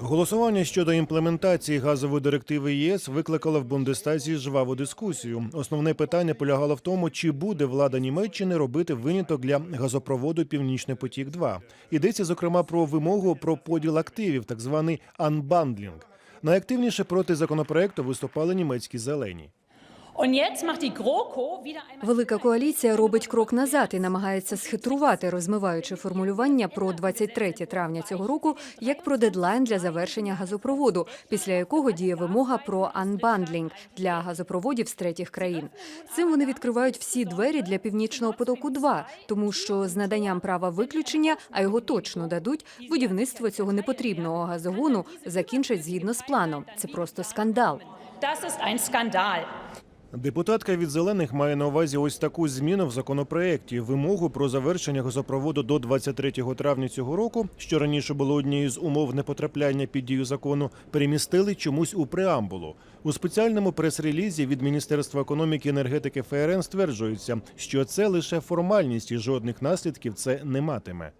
Голосування щодо імплементації газової директиви ЄС викликало в Бундестазі жваву дискусію. Основне питання полягало в тому, чи буде влада Німеччини робити виняток для газопроводу Північний потік 2 Йдеться зокрема про вимогу про поділ активів, так званий анбандлінг. Найактивніше проти законопроекту виступали німецькі зелені. Велика коаліція робить крок назад і намагається схитрувати, розмиваючи формулювання про 23 травня цього року як про дедлайн для завершення газопроводу, після якого діє вимога про анбандлінг для газопроводів з третіх країн. Цим вони відкривають всі двері для північного потоку. 2 тому що з наданням права виключення, а його точно дадуть, будівництво цього непотрібного газогону закінчать згідно з планом. Це просто скандал. Das ist ein Skandal. Депутатка від зелених має на увазі ось таку зміну в законопроекті. Вимогу про завершення газопроводу до 23 травня цього року, що раніше було однією з умов непотрапляння під дію закону, перемістили чомусь у преамбулу. У спеціальному прес-релізі від Міністерства економіки і енергетики ФРН стверджується, що це лише формальність і жодних наслідків це не матиме.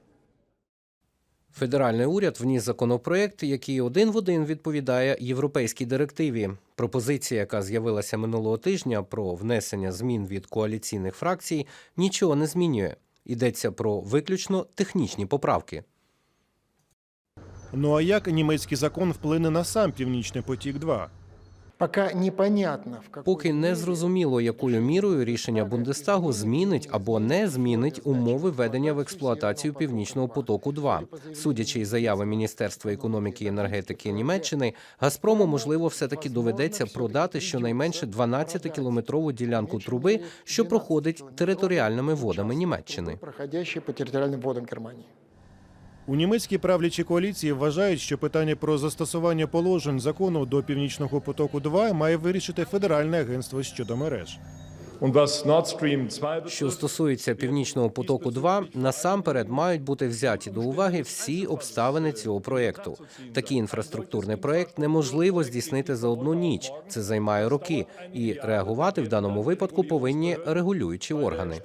Федеральний уряд вніс законопроект, який один в один відповідає європейській директиві. Пропозиція, яка з'явилася минулого тижня про внесення змін від коаліційних фракцій, нічого не змінює. Йдеться про виключно технічні поправки. Ну а як німецький закон вплине на сам Північний потік 2 Поки не зрозуміло, якою мірою рішення Бундестагу змінить або не змінить умови ведення в експлуатацію північного потоку. 2 судячи із заяви Міністерства економіки і енергетики Німеччини, Газпрому можливо все таки доведеться продати щонайменше 12-кілометрову ділянку труби, що проходить територіальними водами Німеччини. У німецькій правлячій коаліції вважають, що питання про застосування положень закону до північного потоку 2 має вирішити федеральне агентство щодо мереж. Und was Nord Stream 2 Що стосується північного потоку, 2 насамперед мають бути взяті до уваги всі обставини цього проєкту. Такий інфраструктурний проєкт неможливо здійснити за одну ніч. Це займає роки, і реагувати в даному випадку повинні регулюючі органи.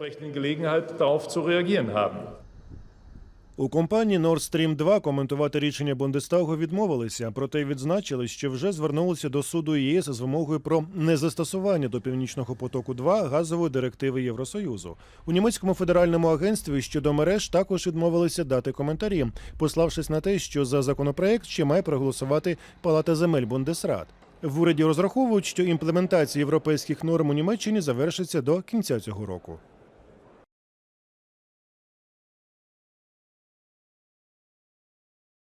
У компанії Nord Stream 2 коментувати рішення Бундестагу відмовилися, проте відзначили, що вже звернулися до суду ЄС з вимогою про незастосування до північного потоку 2 газової директиви Євросоюзу. У німецькому федеральному агентстві щодо мереж також відмовилися дати коментарі, пославшись на те, що за законопроект ще має проголосувати Палата земель Бундесрат. В уряді розраховують, що імплементація європейських норм у Німеччині завершиться до кінця цього року.